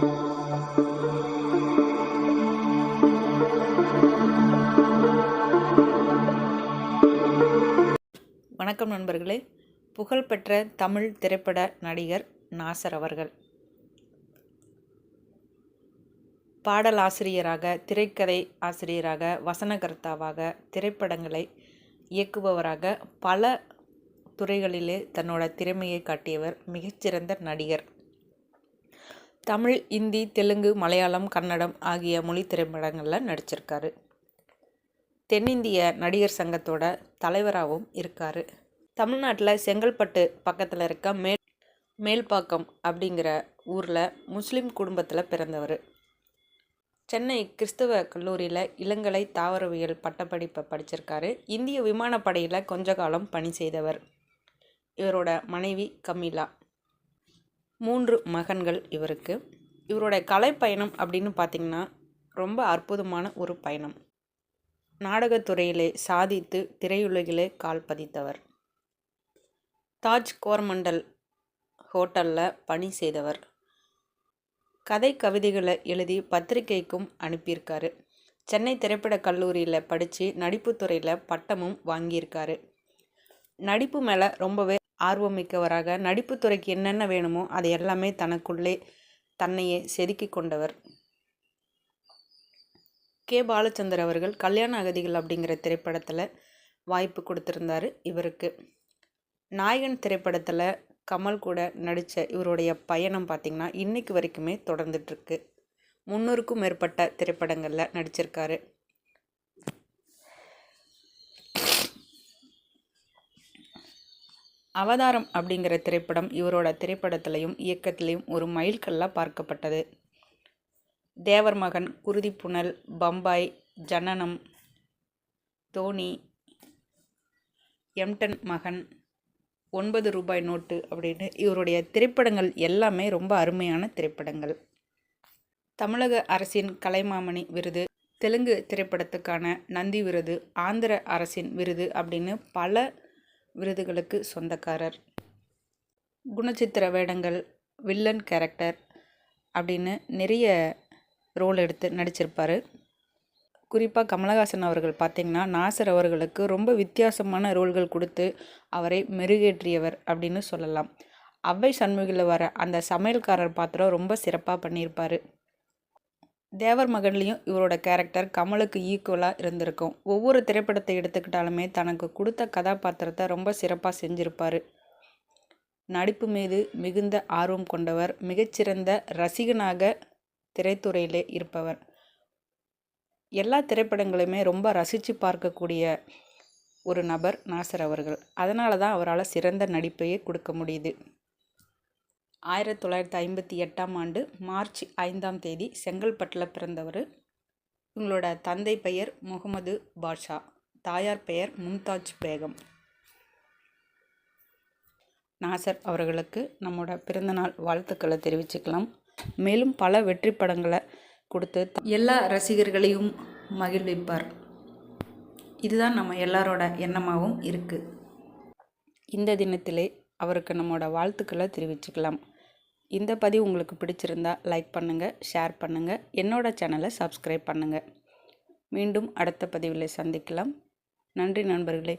வணக்கம் நண்பர்களே. புகழ்பெற்ற தமிழ் திரைப்பட நடிகர் நாசர் அவர்கள். பாடலாசிரியராக திரைக்கதை ஆசிரியராக வசனகர்த்தாவாக திரைப்படங்களை இயக்குபவராக பல துறைகளிலே தன்னோட திறமையை காட்டியவர் மிகச்சிறந்த நடிகர். தமிழ் இந்தி தெலுங்கு மலையாளம் கன்னடம் ஆகிய மொழி திரைப்படங்களில் நடிச்சிருக்காரு. தென்னிந்திய நடிகர் சங்கத்தோட தலைவராகவும் இருக்கார். தமிழ்நாட்டில் செங்கல்பட்டு பக்கத்தில் இருக்க மேல் மேல்பாக்கம் அப்படிங்கிற ஊரில் முஸ்லீம் குடும்பத்தில் பிறந்தவர். சென்னை கிறிஸ்தவ கல்லூரியில் இளங்கலை தாவரவியல் பட்டப்படிப்பை படிச்சிருக்காரு. இந்திய விமானப்படையில் கொஞ்ச காலம் பணி செய்தவர். இவரோட மனைவி கமிலா. மூன்று மகன்கள் இவருக்கு. இவரோட கலைப்பயணம் அப்படின்னு பார்த்திங்கன்னா ரொம்ப அற்புதமான ஒரு பயணம். நாடகத்துறையிலே சாதித்து திரையுலகிலே கால் பதித்தவர். தாஜ் கோர்மண்டல் ஹோட்டலில் பணி செய்தவர். கதை கவிதைகளை எழுதி பத்திரிகைக்கும் அனுப்பியிருக்காரு. சென்னை திரைப்படக் கல்லூரியில் படித்து நடிப்புத்துறையில் பட்டமும் வாங்கியிருக்காரு. நடிப்பு மேலே ரொம்பவே ஆர்வமிக்கவராக நடிப்புத்துறைக்கு என்னென்ன வேணுமோ அது எல்லாமே தனக்குள்ளே தன்னையே செதுக்கி கொண்டவர். கே. பாலச்சந்தர் அவர்கள் கல்யாண அகதிகள் அப்படிங்கிற திரைப்படத்தில் வாய்ப்பு கொடுத்துருந்தாரு இவருக்கு. நாயகன் திரைப்படத்தில் கமல் கூட நடித்த இவருடைய பயணம் பார்த்திங்கன்னா இன்றைக்கு வரைக்குமே தொடர்ந்துட்டுருக்கு முந்நூறுக்கும் மேற்பட்ட திரைப்படங்களில் நடிச்சிருக்காரு. அவதாரம் அப்படிங்கிற திரைப்படம் இவரோட திரைப்படத்திலையும் இயக்கத்திலையும் ஒரு மைல்கல்லாக பார்க்கப்பட்டது. தேவர் மகன் குருதிப்புணல் பம்பாய் ஜனனம் தோனி எம்டன் மகன் ஒன்பது ரூபாய் நோட்டு அப்படின்னு இவருடைய திரைப்படங்கள் எல்லாமே ரொம்ப அருமையான திரைப்படங்கள். தமிழக அரசின் கலைமாமணி விருது தெலுங்கு திரைப்படத்துக்கான நந்தி விருது ஆந்திர அரசின் விருது அப்படின்னு பல விருதுகளுக்கு சொந்தக்காரர். குணச்சித்திர வேடங்கள் வில்லன் கேரக்டர் அப்படின்னு நிறைய ரோல் எடுத்து நடிச்சிருப்பார். குறிப்பாக கமலஹாசன் அவர்கள் பார்த்திங்கன்னா நாசர் அவர்களுக்கு ரொம்ப வித்தியாசமான ரோல்கள் கொடுத்து அவரை மெருகேற்றியவர் அப்படின்னு சொல்லலாம். அவ்வை சண்முகில் வர அந்த சமையல்காரர் பாத்திரம் ரொம்ப சிறப்பாக பண்ணியிருப்பார். தேவர் மகன்லேயும் இவரோட கேரக்டர் கமலுக்கு ஈக்குவலாக இருந்திருக்கும். ஒவ்வொரு திரைப்படத்தை எடுத்துக்கிட்டாலுமே தனக்கு கொடுத்த கதாபாத்திரத்தை ரொம்ப சிறப்பாக செஞ்சுருப்பார். நடிப்பு மீது மிகுந்த ஆர்வம் கொண்டவர் மிகச்சிறந்த ரசிகனாக திரைத்துறையிலே இருப்பவர். எல்லா திரைப்படங்களையுமே ரொம்ப ரசித்து பார்க்கக்கூடிய ஒரு நபர் நாசர் அவர்கள். அதனால தான் அவரால் சிறந்த நடிப்பையே கொடுக்க முடியுது. ஆயிரத்தி தொள்ளாயிரத்தி ஐம்பத்தி எட்டாம் ஆண்டு மார்ச் ஐந்தாம் தேதி செங்கல்பட்டில் பிறந்தவர். இவங்களோட தந்தை பெயர் முகமது பாட்ஷா தாயார் பெயர் மும்தாஜ் பேகம். நாசர் அவர்களுக்கு நம்மளோட பிறந்தநாள் வாழ்த்துக்களை தெரிவிச்சுக்கலாம். மேலும் பல வெற்றி படங்களை கொடுத்து எல்லா ரசிகர்களையும் மகிழ்விப்பார். இதுதான் நம்ம எல்லாரோட எண்ணமாகவும் இருக்குது இந்த தினத்திலே அவருக்கு நம்மளோட வாழ்த்துக்களை தெரிவிச்சுக்கலாம். இந்த பதிவு உங்களுக்கு பிடிச்சிருந்தா லைக் பண்ணுங்கள் ஷேர் பண்ணுங்கள் என்னோடய சேனலை சப்ஸ்கிரைப் பண்ணுங்கள் மீண்டும் அடுத்த பதிவில் சந்திக்கலாம். நன்றி நண்பர்களே.